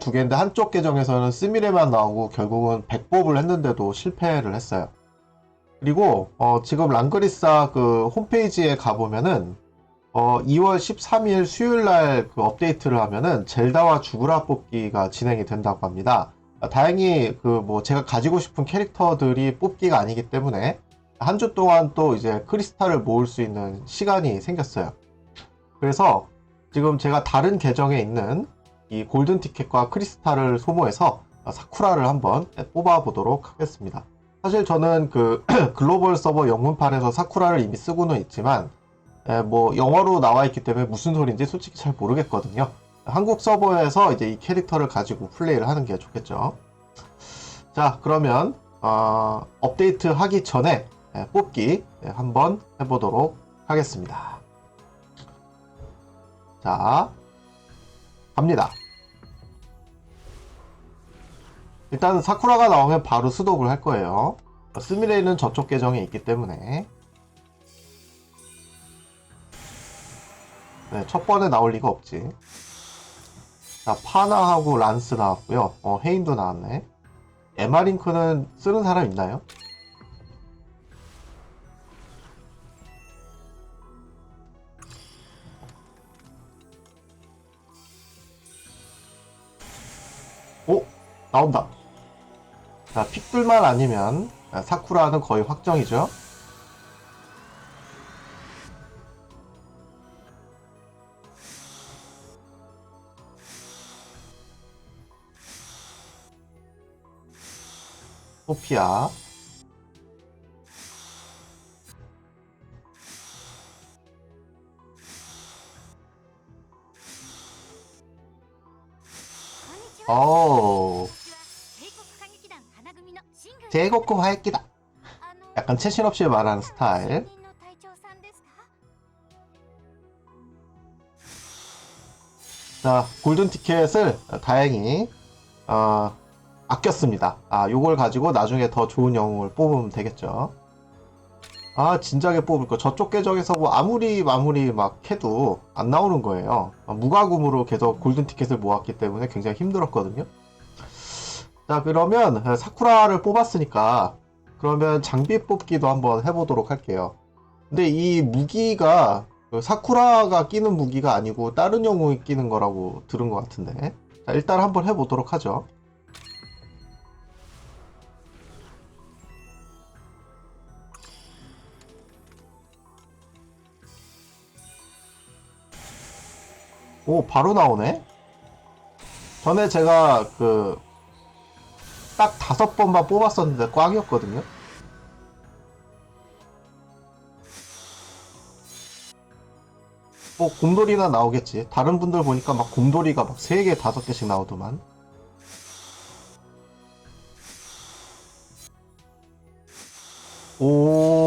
두 개인데 한쪽 계정에서는 스미레만 나오고 결국은 백법을 했는데도 실패를 했어요. 그리고 어, 지금 랑그리사 그 홈페이지에 가보면은 어, 2월 13일 수요일 날 그 업데이트를 하면은 젤다와 주구라 뽑기가 진행이 된다고 합니다. 아, 다행히 그 뭐 제가 가지고 싶은 캐릭터들이 뽑기가 아니기 때문에 한 주 동안 또 이제 크리스탈을 모을 수 있는 시간이 생겼어요. 그래서 지금 제가 다른 계정에 있는 이 골든 티켓과 크리스탈을 소모해서 사쿠라를 한번 뽑아 보도록 하겠습니다. 사실 저는 그 글로벌 서버 영문판에서 사쿠라를 이미 쓰고는 있지만 에, 뭐 영어로 나와 있기 때문에 무슨 소리인지 솔직히 잘 모르겠거든요. 한국 서버에서 이제 이 캐릭터를 가지고 플레이를 하는 게 좋겠죠. 자, 그러면 어, 업데이트 하기 전에 에, 뽑기 에, 한번 해보도록 하겠습니다. 자, 갑니다. 일단 사쿠라가 나오면 바로 수독을 할 거예요. 스미레이는 저쪽 계정에 있기 때문에 네, 첫 번에 나올 리가 없지. 자, 파나하고 란스 나왔고요. 어, 헤인도 나왔네. 에마링크는 쓰는 사람 있나요? 오! 나온다. 자, 픽들만 아니면 아, 사쿠라는 거의 확정이죠. 소피아. 대곡구 화액기다. 약간 채신 없이 말하는 스타일. 자, 골든 티켓을 다행히 어, 아꼈습니다. 아, 요걸 가지고 나중에 더 좋은 영웅을 뽑으면 되겠죠. 아, 진작에 뽑을 거. 저쪽 계정에서 뭐 아무리 마무리 막 해도 안 나오는 거예요. 아, 무과금으로 계속 골든 티켓을 모았기 때문에 굉장히 힘들었거든요. 자, 그러면 사쿠라를 뽑았으니까 그러면 장비 뽑기도 한번 해보도록 할게요. 근데 이 무기가 그 사쿠라가 끼는 무기가 아니고 다른 영웅이 끼는 거라고 들은 것 같은데. 자, 일단 한번 해보도록 하죠. 오, 바로 나오네? 전에 제가 그, 딱 다섯 번만 뽑았었는데 꽝이었거든요? 뭐 곰돌이나 나오겠지. 다른 분들 보니까 막 곰돌이가 막 3개, 5개씩 나오더만. 오.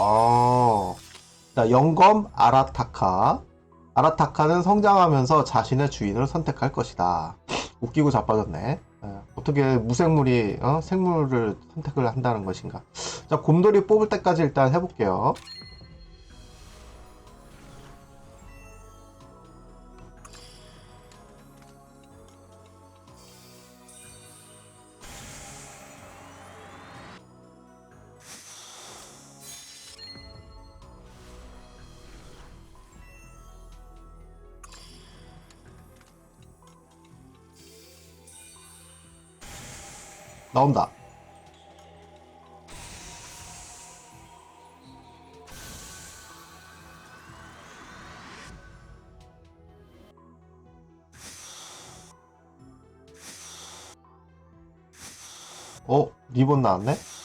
아. 자, 영검 아라타카. 아라타카는 성장하면서 자신의 주인을 선택할 것이다. 웃기고 자빠졌네. 예, 어떻게 무생물이 어? 생물을 선택을 한다는 것인가? 자, 곰돌이 뽑을 때까지 일단 해볼게요. 나온다. 어? 리본 나왔네?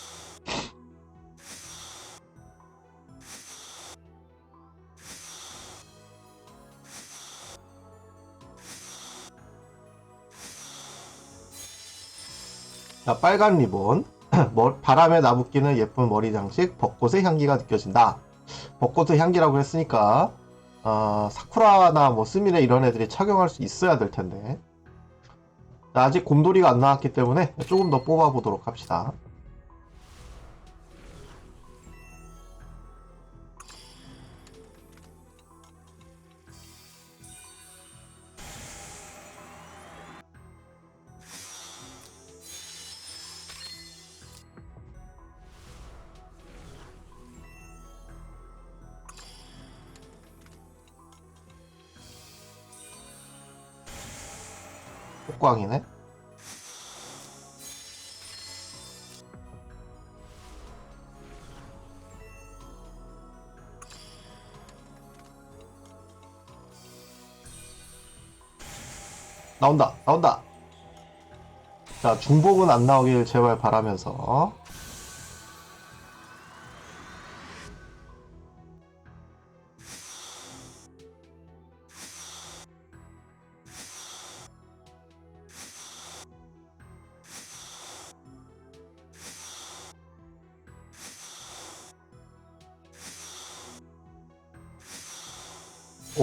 자, 빨간 리본. 머- 바람에 나부끼는 예쁜 머리 장식, 벚꽃의 향기가 느껴진다. 벚꽃의 향기라고 했으니까, 어, 사쿠라나 뭐 스미레 이런 애들이 착용할 수 있어야 될 텐데. 자, 아직 곰돌이가 안 나왔기 때문에 조금 더 뽑아보도록 합시다. 옥광이네. 나온다, 나온다. 자, 중복은 안 나오길 제발 바라면서.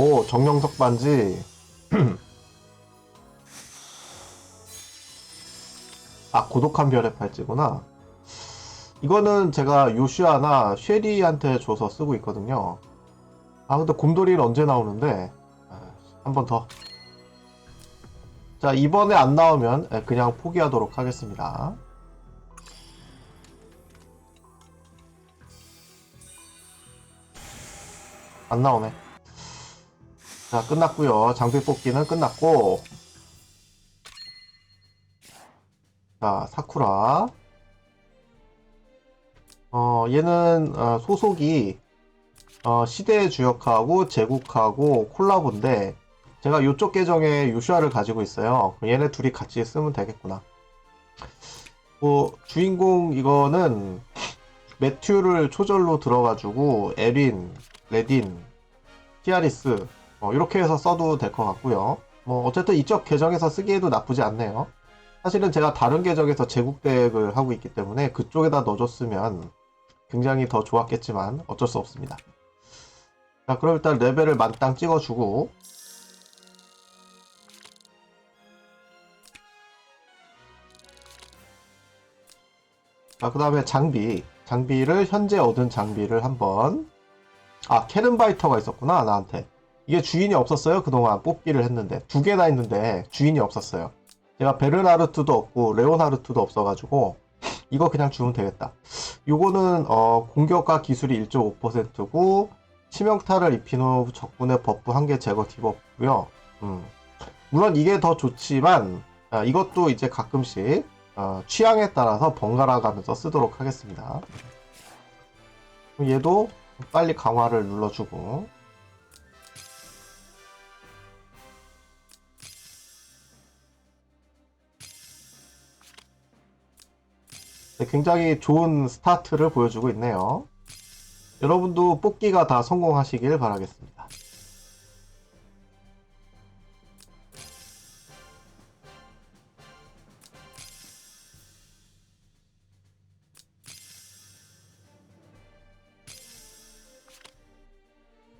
오, 정령석 반지. 아, 고독한 별의 팔찌구나. 이거는 제가 요슈아나 쉐리한테 줘서 쓰고 있거든요. 아, 근데 곰돌이는 언제 나오는데? 한 번 더. 자, 이번에 안 나오면 예, 그냥 포기하도록 하겠습니다. 안 나오네. 자, 끝났고요. 장비 뽑기는 끝났고. 자, 사쿠라. 어, 얘는 어, 소속이 어, 시대의 주역하고 제국하고 콜라보인데 제가 이쪽 계정에 요슈아를 가지고 있어요. 얘네 둘이 같이 쓰면 되겠구나. 뭐 주인공 이거는 매튜를 초절로 들어가지고 에린, 레딘, 히아리스 어, 이렇게 해서 써도 될 것 같고요. 뭐 어쨌든 이쪽 계정에서 쓰기에도 나쁘지 않네요. 사실은 제가 다른 계정에서 제국 대획을 하고 있기 때문에 그쪽에다 넣어줬으면 굉장히 더 좋았겠지만 어쩔 수 없습니다. 자, 그럼 일단 레벨을 만땅 찍어주고 자, 그 다음에 장비. 장비를, 현재 얻은 장비를 한번. 아, 캐른바이터가 있었구나, 나한테. 이게 주인이 없었어요, 그동안 뽑기를 했는데. 두 개나 있는데, 주인이 없었어요. 제가 베르나르트도 없고, 레오나르트도 없어가지고, 이거 그냥 주면 되겠다. 요거는, 어, 공격과 기술이 1.5%고, 치명타를 입힌 후 적군의 버프 한 개 제거 디버프고요. 음. 물론 이게 더 좋지만, 아, 이것도 이제 가끔씩 어, 취향에 따라서 번갈아 가면서 쓰도록 하겠습니다. 얘도 빨리 강화를 눌러주고 굉장히 좋은 스타트를 보여주고 있네요. 여러분도 뽑기가 다 성공하시길 바라겠습니다.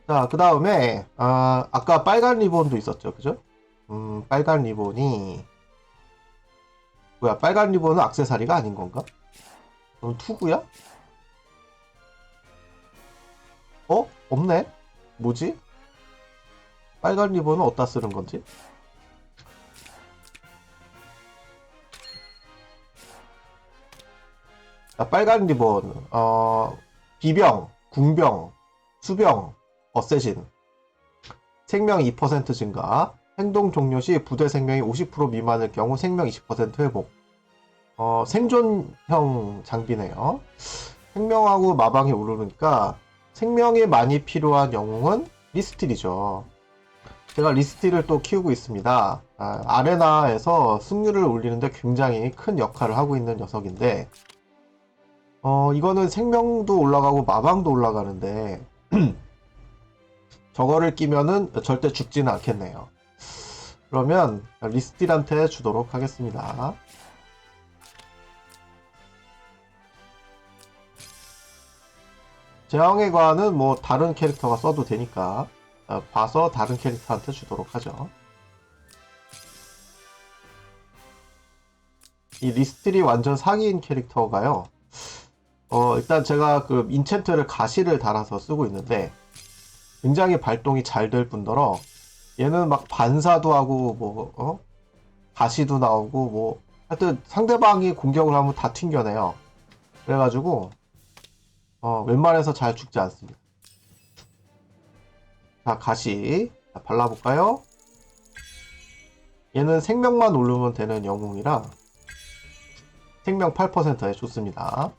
자, 그 다음에, 아, 아까 빨간 리본도 있었죠. 그죠? 음, 빨간 리본이, 뭐야, 빨간 리본은 악세사리가 아닌 건가? 그럼 투구야? 어? 없네? 뭐지? 빨간 리본은 어디다 쓰는 건지? 자, 빨간 리본, 어, 비병, 궁병, 수병, 어쌔신 생명 2% 증가 행동 종료 시 부대 생명이 50% 미만일 경우 생명 20% 회복 어, 생존형 장비네요 생명하고 마방이 오르니까 생명이 많이 필요한 영웅은 리스틸이죠 제가 리스틸을 또 키우고 있습니다 아, 아레나에서 승률을 올리는데 굉장히 큰 역할을 하고 있는 녀석인데 어, 이거는 생명도 올라가고 마방도 올라가는데 저거를 끼면은 절대 죽지는 않겠네요. 그러면 리스틸한테 주도록 하겠습니다. 제왕의 관은 뭐 다른 캐릭터가 써도 되니까 어, 봐서 다른 캐릭터한테 주도록 하죠. 이 리스틸이 완전 사기인 캐릭터가요. 어, 일단 제가 그 인챈트를 가시를 달아서 쓰고 있는데 굉장히 발동이 잘 될 뿐더러 얘는 막 반사도 하고 뭐 어? 가시도 나오고 뭐 하여튼 상대방이 공격을 하면 다 튕겨내요. 그래가지고 어, 웬만해서 잘 죽지 않습니다. 자 가시 자, 발라볼까요? 얘는 생명만 오르면 되는 영웅이라 생명 8%에 좋습니다.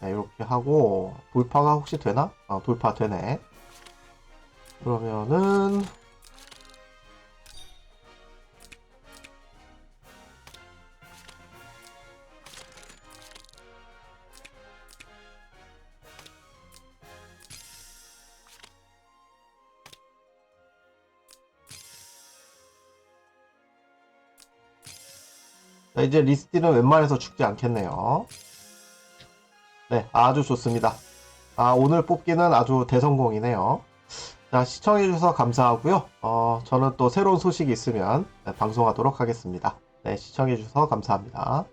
네, 이렇게 하고 돌파가 혹시 되나? 아, 돌파 되네. 그러면은 자, 이제 리스티는 웬만해서 죽지 않겠네요. 네, 아주 좋습니다. 아, 오늘 뽑기는 아주 대성공이네요. 자, 시청해주셔서 감사하고요. 어, 저는 또 새로운 소식이 있으면 네, 방송하도록 하겠습니다. 네, 시청해주셔서 감사합니다.